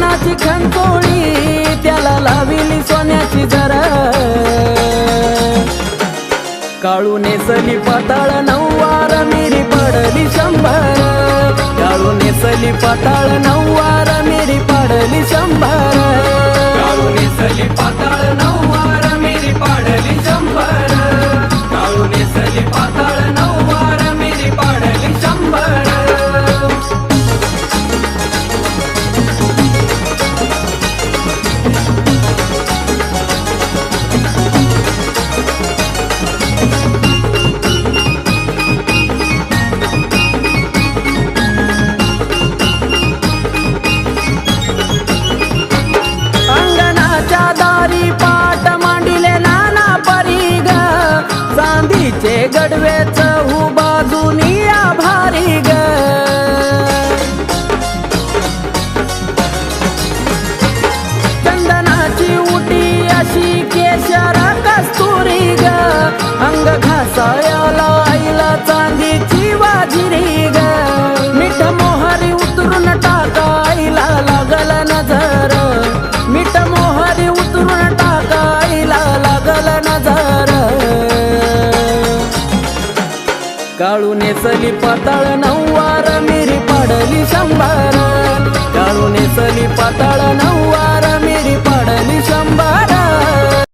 चिंचोळी त्याला लाविली सोन्याची जरा. काळू नेसली पाताळ नऊवार मिरी पडली शंभर. काळू नेसली पाताळ नऊवार मिरी पडली शंभर. काळू नेसली पाताळ नऊवार मिरी पडली शंभर. काळू नेसली पाताळ चांदीचे गडवेच दुनिया बाजूनी ग. चंदनाची उटी अशी केशर कस्तुरी ग. काळू नेसली पाताळ नऊवार मिरी पाडली शंभार. काळू नेसली पाताळ नऊ